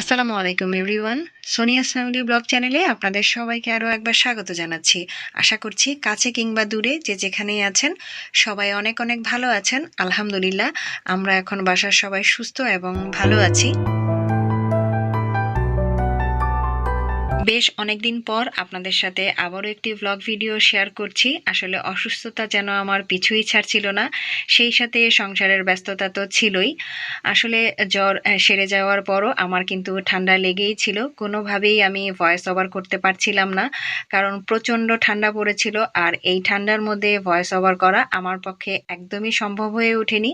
আসসালামু আলাইকুম everyone Sonia Shauli blog চ্যানেলে আপনাদের সবাইকে আরও একবার স্বাগত জানাচ্ছি। আশা করছি কাছে কিংবা দূরে যে যেখানেই আছেন, সবাই অনেক অনেক ভালো আছেন। আলহামদুলিল্লাহ, আমরা এখন বাসার সবাই সুস্থ এবং ভালো আছি। বেশ অনেকদিন পর আপনাদের সাথে আবারও একটি ভ্লগ ভিডিও শেয়ার করছি। আসলে অসুস্থতা যেন আমার পিছুই ছাড়ছিল না, সেই সাথে সংসারের ব্যস্ততা তো ছিলই। আসলে জ্বর সেরে যাওয়ার পরও আমার কিন্তু ঠান্ডা লেগেই ছিল। কোনোভাবেই আমি ভয়েস ওভার করতে পারছিলাম না, কারণ প্রচণ্ড ঠান্ডা পড়েছিল আর এই ঠান্ডার মধ্যে ভয়েস ওভার করা আমার পক্ষে একদমই সম্ভব হয়ে ওঠেনি।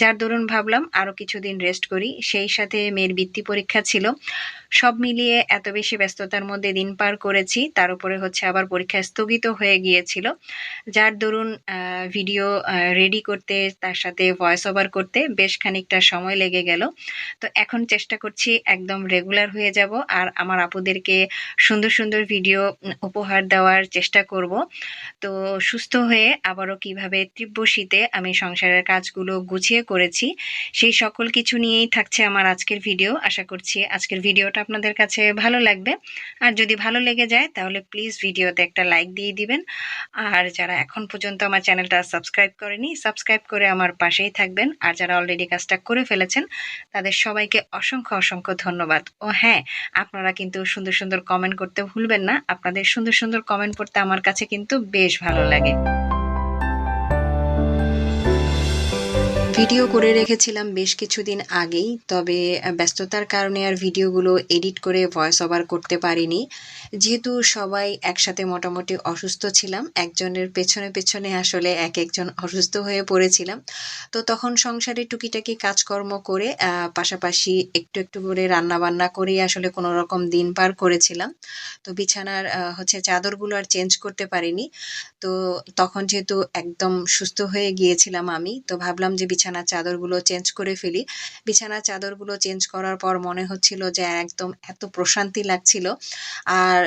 যার দরুন ভাবলাম আরও কিছুদিন রেস্ট করি। সেই সাথে মেয়ের বৃত্তি পরীক্ষা ছিল। সব মিলিয়ে এত বেশি ব্যস্ততার মধ্যে দিন পার করেছি, তার উপরে হচ্ছে আবার পরীক্ষা স্থগিত হয়ে গিয়েছিল। যার দরুন ভিডিও রেডি করতে, তার সাথে ভয়েস ওভার করতে বেশ খানিকটা সময় লেগে গেল। তো এখন চেষ্টা করছি একদম রেগুলার হয়ে যাব আর আমার আপুদেরকে সুন্দর সুন্দর ভিডিও উপহার দেওয়ার চেষ্টা করব। তো সুস্থ হয়ে আবারও কীভাবে তীব্র শীতে আমি সংসারের কাজগুলো গুছিয়ে করেছি, সেই সকল কিছু নিয়েই থাকছে আমার আজকের ভিডিও আশা করছি আজকের ভিডিওটা আপনাদের কাছে ভালো লাগবে। আর যদি ভালো লেগে যায়, তাহলে প্লিজ ভিডিওতে একটা লাইক দিয়ে দিবেন। আর যারা এখন পর্যন্ত আমার চ্যানেলটা সাবস্ক্রাইব করেনি সাবস্ক্রাইব করে আমার পাশেই থাকবেন। আর যারা অলরেডি কাজটা করে ফেলেছেন, তাদের সবাইকে অসংখ্য অসংখ্য ধন্যবাদ। ও হ্যাঁ আপনারা কিন্তু সুন্দর সুন্দর কমেন্ট করতে ভুলবেন না। আপনাদের সুন্দর সুন্দর কমেন্ট পড়তে আমার কাছে কিন্তু বেশ ভালো লাগে। ভিডিও করে রেখেছিলাম বেশ কিছুদিন আগেই, তবে ব্যস্ততার কারণে আর ভিডিওগুলো এডিট করে ভয়েস ওভার করতে পারিনি। যেহেতু সবাই একসাথে মোটামুটি অসুস্থ ছিলাম, একজনের পেছনে পেছনে আসলে এক একজন অসুস্থ হয়ে পড়েছিলাম। তো তখন সংসারে টুকিটাকি কাজকর্ম করে পাশাপাশি একটু একটু করে রান্না বান্না করেই আসলে কোনো রকম দিন পার করেছিলাম। তো বিছানার হচ্ছে চাদরগুলো আর চেঞ্জ করতে পারিনি। তো তখন যেহেতু একদম সুস্থ হয়ে গিয়েছিলাম আমি, তো ভাবলাম যে বিছানার চাদরগুলো চেঞ্জ করে ফেলি। বিছানার চাদরগুলো চেঞ্জ করার পর মনে হচ্ছিল যে একদম এত প্রশান্তি লাগছিল। আর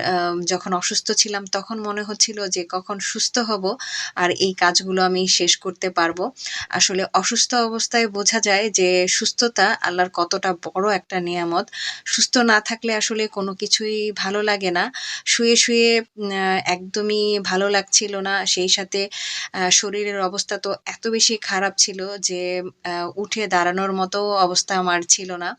যখন অসুস্থ ছিলাম তখন মনে হচ্ছিল যে কখন সুস্থ হব আর এই কাজগুলো আমি শেষ করতে পারব। আসলে অসুস্থ অবস্থায় বোঝা যায় যে সুস্থতা আল্লাহর কতটা বড় একটা নিয়ামত। সুস্থ না থাকলে আসলে কোনো কিছুই ভালো লাগে না। শুয়ে শুয়ে একদমই ভালো লাগছিল না। সেই সাথে শরীরের অবস্থা তো এত বেশি খারাপ ছিল যে উঠে দাঁড়ানোর মতো অবস্থা আমার ছিল না।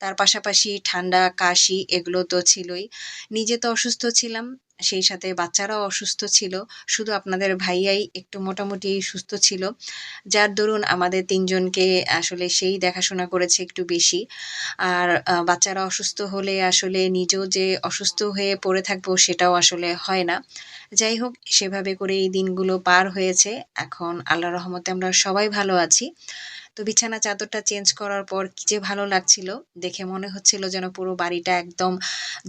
তার পাশাপাশি ঠান্ডা, কাশি এগুলো তো ছিলই। নিজে তো অসুস্থ ছিলাম সেই সাথে বাচ্চারাও অসুস্থ ছিল। শুধু আপনাদের ভাইয়াই একটু মোটামুটি সুস্থ ছিল। যার দরুন আমাদের তিনজনকে আসলে সেই দেখাশোনা করেছে একটু বেশি। আর বাচ্চারা অসুস্থ হলে আসলে নিজেও যে অসুস্থ হয়ে পড়ে থাকব সেটাও আসলে হয় না। যাই হোক, সেভাবে করে এই দিনগুলো পার হয়েছে। এখন আল্লাহ রহমতে আমরা সবাই ভালো আছি। তো বিছানা চাদরটা চেঞ্জ করার পর কি যে ভালো লাগছিল, দেখে মনে হচ্ছিল যেন পুরো বাড়িটা একদম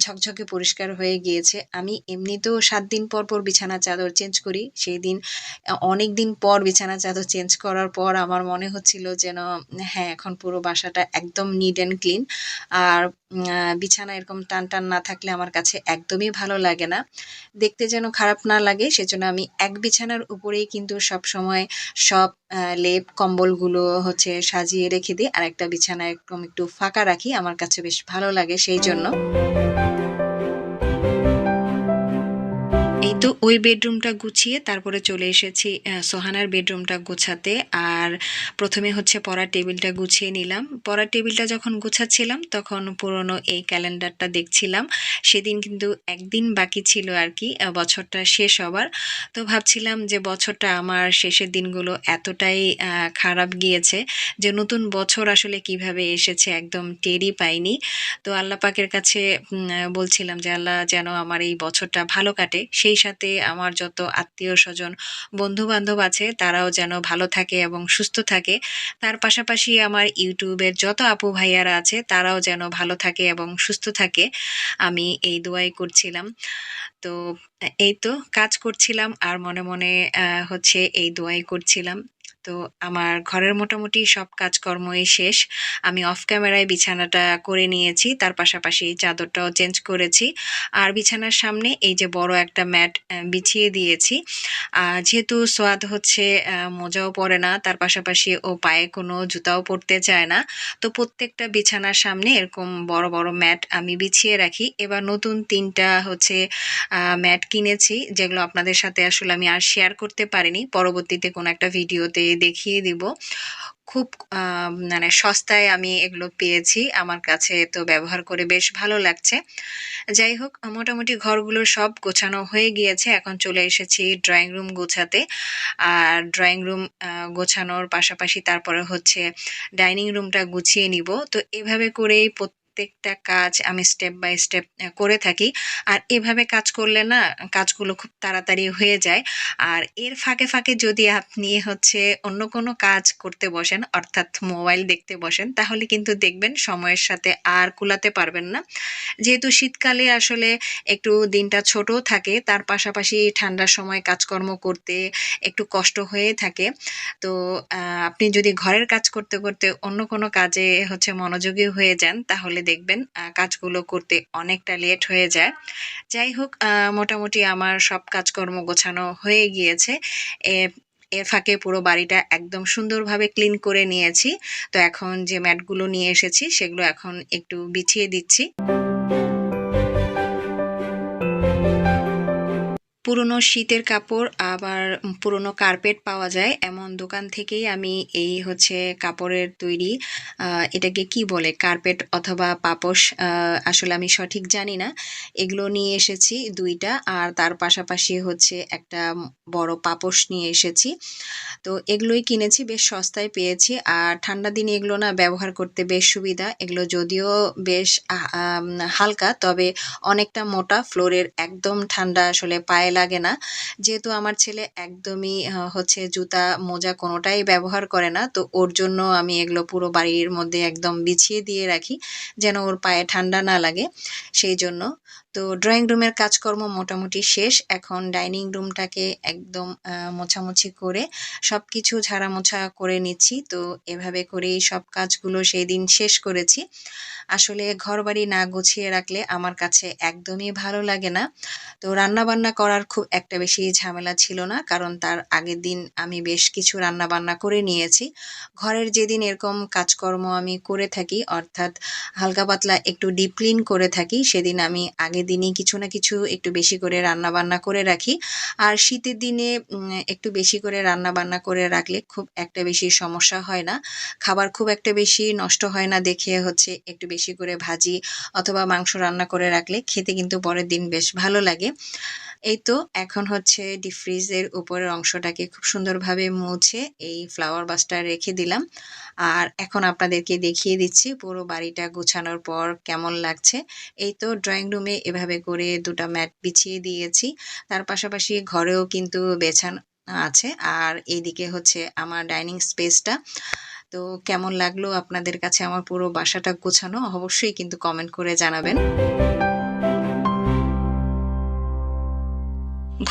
ঝকঝকে পরিষ্কার হয়ে গিয়েছে। আমি এমনিতেও সাত দিন পর পর বিছানা চাদর চেঞ্জ করি। সেই দিন, অনেক দিন পর বিছানা চাদর চেঞ্জ করার পর আমার মনে হচ্ছিল যেন হ্যাঁ এখন পুরো বাসাটা একদম নিট অ্যান্ড ক্লিন আর বিছানা এরকম টান টান না থাকলে আমার কাছে একদমই ভালো লাগে না। দেখতে যেন খারাপ না লাগে, সেজন্য আমি এক বিছানার উপরেই কিন্তু সব সময় সব লেপ, কম্বলগুলো হচ্ছে সাজিয়ে রেখে দিই। আর একটা বিছানা একদম একটু ফাঁকা রাখি। আমার কাছে বেশ ভালো লাগে সেই জন্য। তো ওই বেডরুমটা গুছিয়ে তারপরে চলে এসেছি সোহানার বেডরুমটা গোছাতে। আর প্রথমে হচ্ছে পড়ার টেবিলটা গুছিয়ে নিলাম। পড়ার টেবিলটা যখন গুছাচ্ছিলাম, তখন পুরনো এই ক্যালেন্ডারটা দেখছিলাম। সেদিন কিন্তু একদিন বাকি ছিল আর কি বছরটা শেষ হবার। তো ভাবছিলাম যে বছরটা আমার শেষের দিনগুলো এতটাই খারাপ গিয়েছে যে নতুন বছর আসলে কীভাবে এসেছে একদম টেরই পাইনি। তো আল্লাহ পাকের কাছে বলছিলাম যে আল্লাহ যেন আমার এই বছরটা ভালো কাটে। সেই সাথে আমার যত আত্মীয় স্বজন, বন্ধুবান্ধব আছে, তারাও যেন ভালো থাকে এবং সুস্থ থাকে। তার পাশাপাশি আমার ইউটিউবের যত আপু ভাইয়ারা আছে, তারাও যেন ভালো থাকে এবং সুস্থ থাকে। আমি এই দোয়াই করছিলাম। তো, এই তো কাজ করছিলাম আর মনে মনে হচ্ছে এই দোয়াই করছিলাম। তো আমার ঘরের মোটামুটি সব কাজকর্মই শেষ। আমি অফ ক্যামেরায় বিছানাটা করে নিয়েছি, তার পাশাপাশি চাদরটাও চেঞ্জ করেছি। আর বিছানার সামনে এই যে বড় একটা ম্যাট বিছিয়ে দিয়েছি। যেহেতু সোয়াদ হচ্ছে মোজাও পরে না, তার পাশাপাশি ও পায়ে কোনো জুতাও পরতে চায় না। তো প্রত্যেকটা বিছানার সামনে এরকম বড় বড় ম্যাট আমি বিছিয়ে রাখি। এবার নতুন তিনটা হচ্ছে ম্যাট কিনেছি, যেগুলো আপনাদের সাথে আসলে আমি আর শেয়ার করতে পারিনি। পরবর্তীতে কোনো একটা ভিডিওতে দেখিয়ে দিব। খুব মানে সস্তায় আমি এগুলো পেয়েছি। আমার কাছে তো ব্যবহার করে বেশ ভালো লাগছে। যাই হোক, মোটামুটি ঘরগুলো সব গোছানো হয়ে গিয়েছে। এখন চলে এসেছি ড্রয়িং রুম গোছাতে। আর ড্রয়িং রুম গোছানোর পাশাপাশি তারপরে হচ্ছে ডাইনিং রুমটা গুছিয়ে নিব। তো এভাবে করেই প্রত্যেকটা কাজ আমি স্টেপ বাই স্টেপ করে থাকি। আর এভাবে কাজ করলে না, কাজগুলো খুব তাড়াতাড়ি হয়ে যায়। আর এর ফাঁকে ফাঁকে যদি আপনি হচ্ছে অন্য কোনো কাজ করতে বসেন, অর্থাৎ মোবাইল দেখতে বসেন, তাহলে কিন্তু দেখবেন সময়ের সাথে আর কুলাতে পারবেন না। যেহেতু শীতকালে আসলে একটু দিনটা ছোট থাকে, তার পাশাপাশি ঠান্ডার সময় কাজকর্ম করতে একটু কষ্ট হয়ে থাকে। তো আপনি যদি ঘরের কাজ করতে করতে অন্য কোনো কাজে হচ্ছে মনোযোগী হয়ে যান, তাহলে দেখবেন কাজগুলো করতে অনেকটা লেট হয়ে যায়। যাই হোক মোটামুটি আমার সব কাজকর্ম গোছানো হয়ে গিয়েছে। এর ফাঁকে পুরো বাড়িটা একদম সুন্দরভাবে ক্লিন করে নিয়েছি। তো এখন যে ম্যাটগুলো নিয়ে এসেছি, সেগুলো এখন একটু বিছিয়ে দিচ্ছি। পুরনো শীতের কাপড়, আবার পুরনো কার্পেট পাওয়া যায়। এমন দোকান থেকেই আমি এই হচ্ছে কাপড়ের তৈরি। এটাকে কি বলে? কার্পেট অথবা পাপোশ আসলে আমি সঠিক জানি না। এগুলো নিয়ে এসেছি দুইটা, আর তার পাশাপাশি হচ্ছে একটা বড় পাপোশ নিয়ে এসেছি। তো এগুলোই কিনেছি, বেশ সস্তায় পেয়েছি। আর ঠান্ডা দিনে এগুলো না ব্যবহার করতে বেশ সুবিধা। এগুলো যদিও বেশ হালকা, তবে অনেকটা মোটা ফ্লোরের একদম ঠান্ডা আসলে পায়ে লাগে না। যেহেতু আমার ছেলে একদমই হচ্ছে জুতা মোজা কোনোটাই ব্যবহার করে না, তো ওর জন্য আমি এগুলো পুরো বাড়ির মধ্যে একদম বিছিয়ে দিয়ে রাখি, যেন ওর পায়ে ঠান্ডা না লাগে। সেই জন্য তো ড্রয়িং রুমের কাজকর্ম মোটামুটি শেষ। এখন ডাইনিং রুমটাকে একদম মোছামুছি করে সব কিছু ঝাড়া মোছা করে নিচ্ছি। তো এভাবে করেই সব কাজগুলো সেই দিন শেষ করেছি। আসলে ঘর বাড়ি না গুছিয়ে রাখলে আমার কাছে একদমই ভালো লাগে না। তো রান্না বান্না করার খুব একটা বেশি ঝামেলা ছিল না, কারণ তার আগের দিন আমি বেশ কিছু রান্না বান্না করে নিয়েছি। ঘরের যেদিন এরকম কাজকর্ম আমি করে থাকি, অর্থাৎ হালকা পাতলা একটু ডিপ ক্লিন করে থাকি, সেদিন আমি আগের দিনই কিছু না কিছু একটু বেশি করে রান্না বান্না করে রাখি। আর শীতের দিনে একটু বেশি করে রান্না বান্না করে রাখলে খুব একটা বেশি সমস্যা হয় না। খাবার খুব একটা বেশি নষ্ট হয় না দেখে হচ্ছে একটু বেশি করে ভাজি অথবা মাংস রান্না করে রাখলে খেতে কিন্তু পরের দিন বেশ ভালো লাগে। এই তো এখন হচ্ছে ডিপ ফ্রিজের উপরের অংশটাকে খুব সুন্দরভাবে মুছে এই ফ্লাওয়ার বাসটা রেখে দিলাম। আর এখন আপনাদেরকে দেখিয়ে দিচ্ছি পুরো বাড়িটা গোছানোর পর কেমন লাগছে। এই তো ড্রয়িং রুমে এভাবে করে দুটা ম্যাট বিছিয়ে দিয়েছি, তার পাশাপাশি ঘরেও কিন্তু বেছান আছে। আর এইদিকে হচ্ছে আমার ডাইনিং স্পেসটা। তো কেমন লাগল আপনাদের কাছে আমার পুরো বাসাটা গোছানো? অবশ্যই কিন্তু কমেন্ট করে জানাবেন।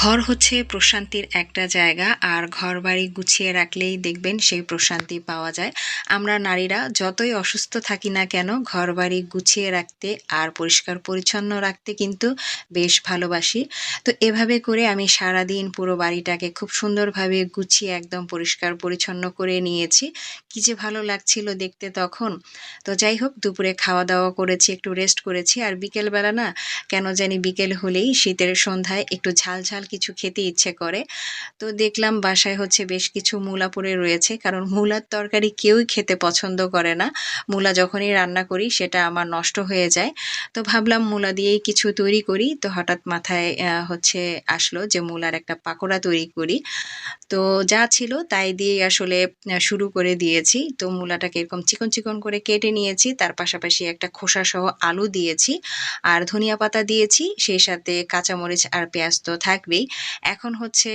ঘর হচ্ছে প্রশান্তির একটা জায়গা, আর ঘর বাড়ি গুছিয়ে রাখলেই দেখবেন সেই প্রশান্তি পাওয়া যায়। আমরা নারীরা যতই অসুস্থ থাকি না কেন ঘর বাড়ি গুছিয়ে রাখতে আর পরিষ্কার পরিচ্ছন্ন রাখতে কিন্তু বেশ ভালোবাসি। তো এভাবে করে আমি সারা দিন পুরো বাড়িটাকে খুব সুন্দরভাবে গুছিয়ে একদম পরিষ্কার পরিচ্ছন্ন করে নিয়েছি। কি যে ভালো লাগছিল দেখতে তখন। তো যাই হোক, দুপুরে খাওয়া দাওয়া করেছি, একটু রেস্ট করেছি, আর বিকেলবেলা না কেন জানি বিকেল হলেই শীতের সন্ধ্যায় একটু ঝাল ঝাল কিছু খেতে ইচ্ছে করে। তো দেখলাম বাসায় হচ্ছে বেশ কিছু মূলা পড়ে রয়েছে, কারণ মূলার তরকারি কেউই খেতে পছন্দ করে না। মূলা যখনই রান্না করি সেটা আমার নষ্ট হয়ে যায়। তো ভাবলাম মূলা দিয়েই কিছু তৈরি করি। তো হঠাৎ মাথায় হচ্ছে আসলো যে মূলার একটা পাকোড়া তৈরি করি। তো যা ছিল তাই দিয়ে আসলে শুরু করে দিয়েছি। তো মূলাটাকে এরকম চিকন চিকন করে কেটে নিয়েছি। তার পাশাপাশি একটা খোসা সহ আলু দিয়েছি। আর ধনিয়া পাতা দিয়েছি। সেই সাথে কাঁচামরিচ আর পেঁয়াজ তো থাকবেই। এখন হচ্ছে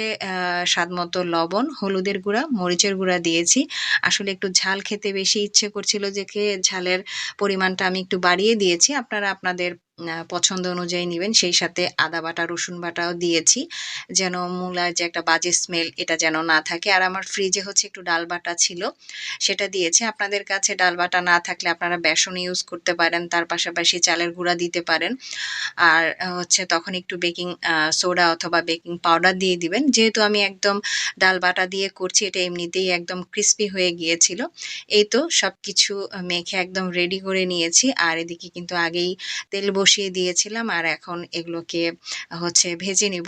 স্বাদ মতো লবণ, হলুদের গুঁড়া, মরিচের গুঁড়া দিয়েছি। আসলে একটু ঝাল খেতে বেশি ইচ্ছে করছিল যে ঝালের পরিমাণটা আমি একটু বাড়িয়ে দিয়েছি। আপনারা আপনাদের পছন্দ অনুযায়ী নেবেন, সেই সাথে আদা বাটা, রসুন বাটাও দিয়েছি। যেন মূলার যে একটা বাজে স্মেল এটা যেন না থাকে। আর আমার ফ্রিজে হচ্ছে একটু ডাল বাটা ছিল, সেটা দিয়েছি। আপনাদের কাছে ডাল বাটা না থাকলে আপনারা বেসন ইউজ করতে পারেন, তার পাশাপাশি চালের গুঁড়া দিতে পারেন। আর হচ্ছে তখন একটু বেকিং সোডা অথবা বেকিং পাউডার দিয়ে দিবেন। যেহেতু আমি একদম ডাল বাটা দিয়ে করছি, এটা এমনিতেই একদম ক্রিস্পি হয়ে গিয়েছিল। এই তো সব কিছু মেখে একদম রেডি করে নিয়েছি। আর এদিকে কিন্তু আগেই তেল বসিয়ে দিয়েছিলাম আর এখন এগুলোকে, হচ্ছে ভেজে নিব।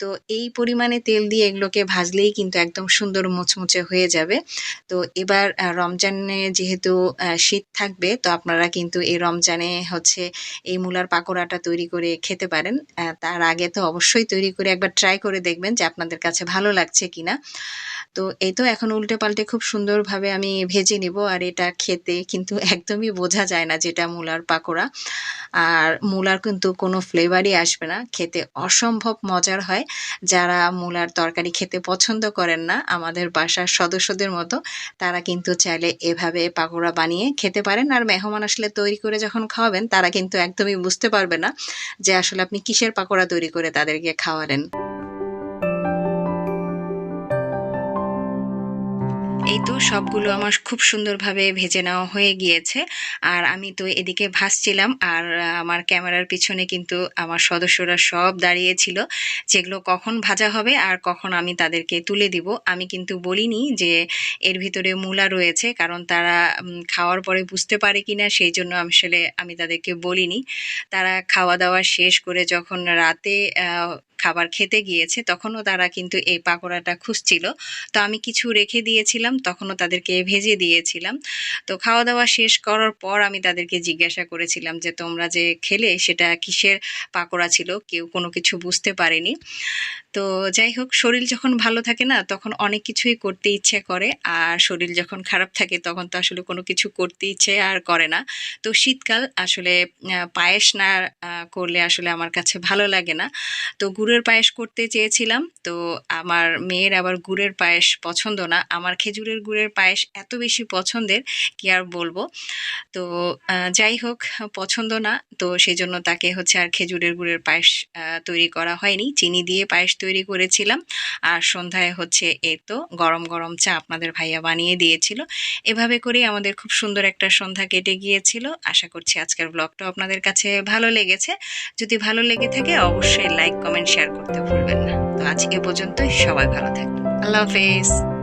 তো এই পরিমাণে তেল দিয়ে এগুলোকে ভাজলেই কিন্তু একদম সুন্দর মুচমুচে হয়ে যাবে। তো এবার রমজানে যেহেতু শীত থাকবে, তো আপনারা কিন্তু এই রমজানে হচ্ছে এই মূলার পাকোড়াটা তৈরি করে খেতে পারেন। তার আগে তো অবশ্যই তৈরি করে একবার ট্রাই করে দেখবেন যে আপনাদের কাছে ভালো লাগছে কিনা। তো এই তো এখন উল্টে পাল্টে খুব সুন্দরভাবে আমি ভেজে নিব আর এটা খেতে কিন্তু একদমই বোঝা যায় না যেটা মূলার পাকোড়া। আর মূলার কিন্তু কোনো ফ্লেভারই আসবে না, খেতে অসম্ভব মজার হয়। যারা মূলার তরকারি খেতে পছন্দ করেন না, আমাদের বাসার সদস্যদের মতো, তারা কিন্তু চাইলে এভাবে পাকোড়া বানিয়ে খেতে পারেন। আর মেহমান আসলে তৈরি করে যখন খাওয়াবেন, তারা কিন্তু একদমই বুঝতে পারবে না যে আসলে আপনি কিসের পাকোড়া তৈরি করে তাদেরকে খাওয়ালেন। এই তো সবগুলো আমার খুব সুন্দরভাবে ভেজে নেওয়া হয়ে গিয়েছে। আর আমি তো এদিকে ভাসছিলাম আর আমার ক্যামেরার পিছনে কিন্তু আমার সদস্যরা সব দাঁড়িয়েছিল যেগুলো কখন ভাজা হবে আর কখন আমি তাদেরকে তুলে দিব। আমি কিন্তু বলিনি যে এর ভিতরে মূলা রয়েছে কারণ তারা খাওয়ার পরে বুঝতে পারে কি না সেই জন্য আসলে আমি তাদেরকে বলিনি। তারা খাওয়া দাওয়া শেষ করে যখন রাতে খাবার খেতে গিয়েছে, তখনও তারা কিন্তু এই পাকোড়াটা খুঁজছিল। তো আমি কিছু রেখে দিয়েছিলাম, তখনও তাদেরকে ভেজে দিয়েছিলাম। তো খাওয়া দাওয়া শেষ করার পর আমি তাদেরকে জিজ্ঞাসা করেছিলাম যে, তোমরা যে খেলে সেটা কিসের পাকোড়া ছিল? কেউ কোনো কিছু বুঝতে পারেনি। তো যাই হোক, শরীর যখন ভালো থাকে না, তখন অনেক কিছুই করতে ইচ্ছে করে। আর শরীর যখন খারাপ থাকে, তখন তো আসলে কোনো কিছু করতে ইচ্ছে আর করে না। তো শীতকাল আসলে পায়েস না করলে আসলে আমার কাছে ভালো লাগে না। তো গুড়ের পায়েস করতে চেয়েছিলাম, তো আমার মেয়ের আবার গুড়ের পায়েস পছন্দ না। আমার খেজুরের গুড়ের পায়েস এত বেশি পছন্দের, কি আর বলব? তো যাই হোক, পছন্দ না, তো সেই জন্য তাকে হচ্ছে আর খেজুরের গুড়ের পায়েস তৈরি করা হয়নি। চিনি দিয়ে পায়েস তৈরি করেছিলাম। আর সন্ধ্যায় হচ্ছে এই তো গরম গরম চা আপনাদের ভাইয়া বানিয়ে দিয়েছিল। এভাবে করেই আমাদের খুব সুন্দর একটা সন্ধ্যা কেটে গিয়েছিল। আশা করছি আজকের ব্লগটা আপনাদের কাছে ভালো লেগেছে। যদি ভালো লেগে থাকে, অবশ্যই লাইক কমেন্ট শেয়ার করতে ভুলবেন না। তো আজ এ পর্যন্তই সবাই ভালো থাকবেন। আল্লাহ হাফেজ।